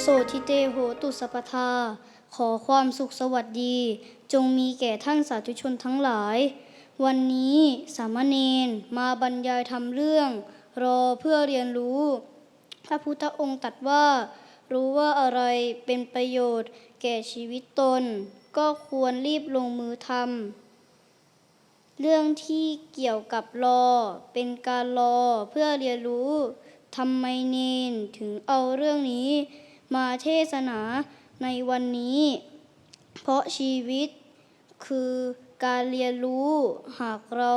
โสทิเตโหตุสัพทา ขอความสุขสวัสดี จงมีแก่ท่านสาธุชนทั้งหลาย วันนี้สามเณรมาบรรยายทำเรื่อง รอเพื่อเรียนรู้ พระพุทธองค์ตรัดว่า รู้ว่าอะไรเป็นประโยชน์ แก่ชีวิตตน ก็ควรรีบลงมือทำเรื่องที่เกี่ยวกับรอ เป็นการรอเพื่อเรียนรู้ทำไมเนนถึงเอาเรื่องนี้ มาเทศนาในวันนี้ เพราะชีวิตคือการเรียนรู้หากเรา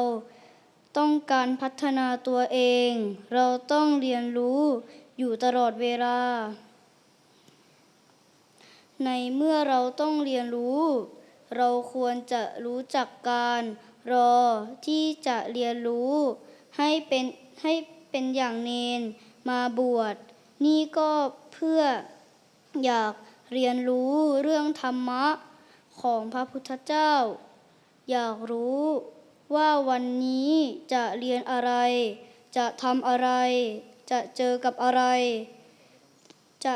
ต้องการพัฒนาตัวเอง เราต้องเรียนรู้อยู่ตลอดเวลา ในเมื่อเราต้องเรียนรู้ เราควรจะรู้จักการรอที่จะเรียนรู้ให้เป็นให้เป็นอย่างเนนมาบวช นี่ก็เพื่อ อยากเรียนรู้เรื่องธรรมะของพระพุทธเจ้า อยากรู้ว่าวันนี้จะเรียนอะไร จะทำอะไร จะเจอกับอะไร จะ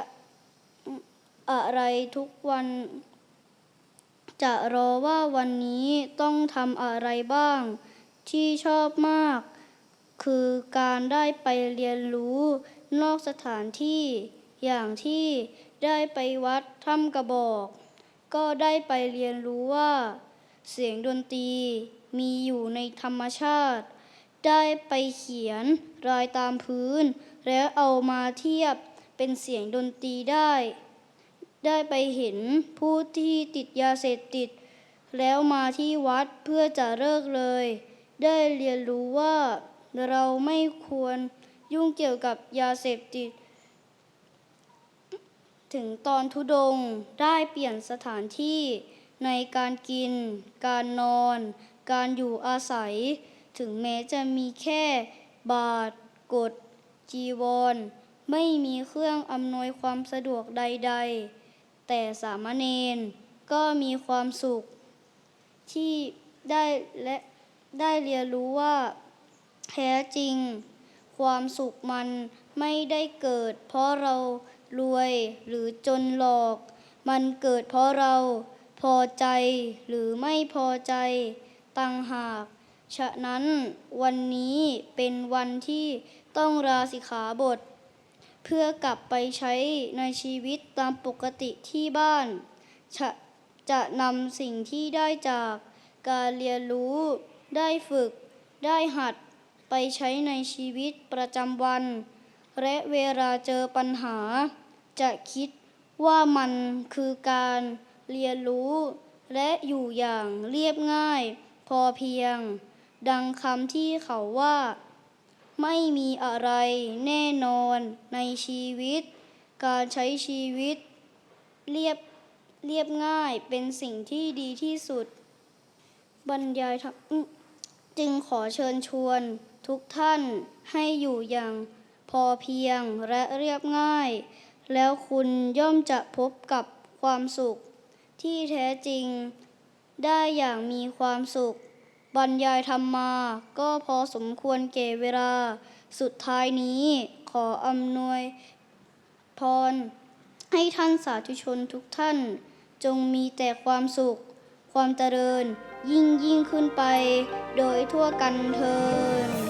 อะไรทุกวัน จะรอว่าวันนี้ต้องทำอะไรบ้าง ที่ชอบมาก คือการได้ไปเรียนรู้นอกสถานที่อย่างที่ ได้ไปวัดถ้ำกระบอก ก็ได้ไปเรียนรู้ว่า เสียงดนตรีมีอยู่ในธรรมชาติ ได้ไปเขียนรายตามพื้น แล้วเอามาเทียบเป็นเสียงดนตรีได้ ได้ไปเห็นผู้ที่ติดยาเสพติด แล้วมาที่วัดเพื่อจะเลิกเลย ได้เรียนรู้ว่าเราไม่ควรยุ่งเกี่ยวกับยาเสพติด ถึงตอนทุดงได้เปลี่ยนสถานที่ในการกิน การนอน การอยู่อาศัย ถึงแม้จะมีแค่บาทกฎจีวร ไม่มีเครื่องอำนวยความสะดวกใด ๆ แต่สามเณรก็มีความสุข ที่ได้และได้เรียนรู้ว่าแท้จริง ความสุขมันไม่ได้เกิด เพราะเรา รวยหรือจนหลอก มันเกิดเพราะเราพอใจหรือไม่พอใจต่างหาก ฉะนั้นวันนี้เป็นวันที่ต้องราสิขาบท เพื่อกลับไปใช้ในชีวิตตามปกติที่บ้าน จะจะนำสิ่งที่ได้จากการเรียนรู้ได้ฝึก ได้หัดไปใช้ในชีวิตประจำวัน และเวลาเจอปัญหา จะคิดว่ามันคือการเรียนรู้และอยู่อย่างเรียบง่าย พอเพียง ดังคำที่เขาว่า ไม่มีอะไรแน่นอนในชีวิต การใช้ชีวิต เรียบเรียบง่ายเป็นสิ่งที่ดีที่สุด บรรยายจึงขอเชิญชวนทุกท่านให้อยู่อย่างพอเพียงและเรียบง่าย แล้วคุณย่อมจะพบกับความสุข ที่แท้จริงได้อย่างมีความสุข บรรยายธรรมมา ก็พอสมควรแก่เวลา สุดท้ายนี้ขออำนวยพร ให้ท่านสาธุชนทุกท่าน จงมีแต่ความสุข ความเจริญยิ่งยิ่งขึ้นไป โดยทั่วกันเทิน